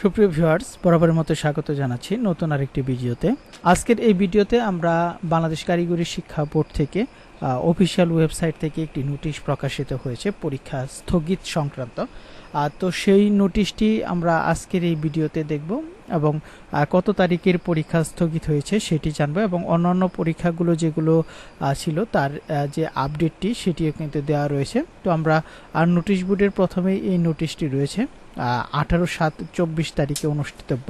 সুপ্রিয় ভিউয়ার্স, বরাবরের মতো স্বাগত জানাচ্ছি নতুন আরেকটি ভিডিওতে। আজকের এই ভিডিওতে আমরা বাংলাদেশ কারিগরি শিক্ষা বোর্ড থেকে অফিসিয়াল ওয়েবসাইট থেকে একটি নোটিশ প্রকাশিত হয়েছে, পরীক্ষা স্থগিত সংক্রান্ত। তো সেই নোটিশটি আমরা আজকের এই ভিডিওতে দেখব। এবং কত তারিখের পরীক্ষা স্থগিত হয়েছে সেটি জানব এবং অন্যান্য পরীক্ষাগুলো যেগুলো ছিল তার যে আপডেটটি সেটিও কিন্তু দেওয়া রয়েছে। তো আমরা আর নোটিশ বোর্ডের প্রথমেই এই নোটিশটি রয়েছে আঠারো সাত চব্বিশ তারিখে অনুষ্ঠিতব্য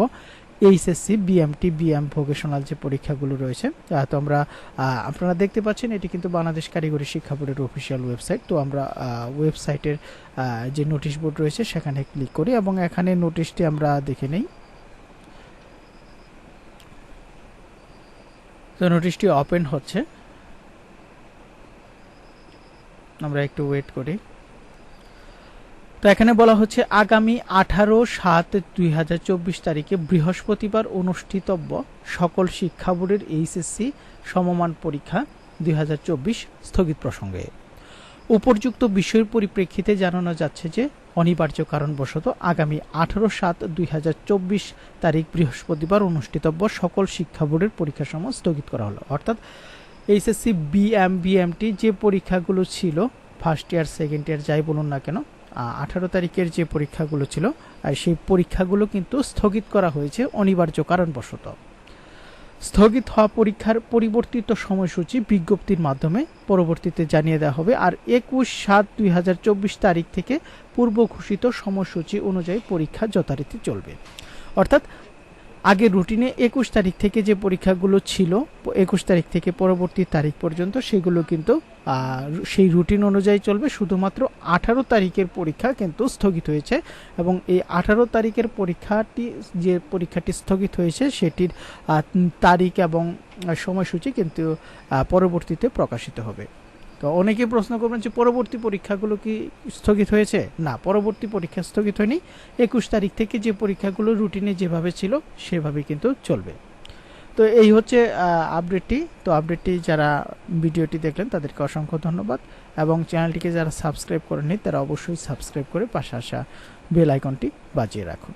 এইচএসসি, বিএমটি, বিএম ভোকেশনাল যে পরীক্ষাগুলো রয়েছে। তো আমরা আপনারা দেখতে পাচ্ছেন এটি কিন্তু বাংলাদেশ কারিগরি শিক্ষা বোর্ডের অফিসিয়াল ওয়েবসাইট। তো আমরা ওয়েবসাইটের যে নোটিশ বোর্ড রয়েছে সেখানে ক্লিক করি এবং এখানে নোটিশটি আমরা দেখে নেই। তো নোটিশটি ওপেন হচ্ছে। আমরা একটু ওয়েট করি। তো এখানে বলা হচ্ছে, আগামী আঠারো সাত দুই হাজার চব্বিশ তারিখে বৃহস্পতিবার অনুষ্ঠিতব্য সকল শিক্ষা বোর্ডের এইচএসসি সমমান পরীক্ষা দুই হাজার চব্বিশ স্থগিত প্রসঙ্গে। উপর্যুক্ত বিষয়ের পরিপ্রেক্ষিতে জানানো যাচ্ছে যে অনিবার্য কারণবশত আগামী আঠারো সাত দুই তারিখ বৃহস্পতিবার অনুষ্ঠিতব্য সকল শিক্ষা বোর্ডের পরীক্ষাসমূহ স্থগিত করা হলো। অর্থাৎ এইচএসসি, বিএম, বিএমটি যে পরীক্ষাগুলো ছিল ফার্স্ট ইয়ার সেকেন্ড ইয়ার যাই বলুন না কেন আঠারো তারিখের যে পরীক্ষাগুলো ছিল সেই পরীক্ষাগুলো কিন্তু স্থগিত করা হয়েছে অনিবার্য কারণবশত। স্থগিত হওয়া পরীক্ষার পরিবর্তিত সময়সূচি বিজ্ঞপ্তির মাধ্যমে পরবর্তীতে জানিয়ে দেওয়া হবে। আর একুশ সাত দুই তারিখ থেকে পূর্ব ঘোষিত সময়সূচি অনুযায়ী পরীক্ষা যথারীতি চলবে। অর্থাৎ আগে রুটিনে একুশ তারিখ থেকে যে পরীক্ষাগুলো ছিল, একুশ তারিখ থেকে পরবর্তী তারিখ পর্যন্ত সেগুলো কিন্তু সেই রুটিন অনুযায়ী চলবে। শুধুমাত্র আঠারো তারিখের পরীক্ষা কিন্তু স্থগিত হয়েছে এবং এই আঠারো তারিখের পরীক্ষাটি, যে পরীক্ষাটি স্থগিত হয়েছে সেটির তারিখ এবং সময়সূচি কিন্তু পরবর্তীতে প্রকাশিত হবে। তো অনেকে প্রশ্ন করবেন যে পরবর্তী পরীক্ষাগুলো কি স্থগিত হয়েছে? না, পরবর্তী পরীক্ষা স্থগিত হয়নি। একুশ তারিখ থেকে যে পরীক্ষাগুলো রুটিনে যেভাবে ছিল সেভাবে কিন্তু চলবে। তো এই হচ্ছে আপডেটটি তো আপডেটটি যারা ভিডিওটি দেখলেন, তাদেরকে অসংখ্য ধন্যবাদ। এবং চ্যানেলটিকে যারা সাবস্ক্রাইব করেননি, তারা অবশ্যই সাবস্ক্রাইব করে পাশে আসা বেল আইকনটি বাজিয়ে রাখুন।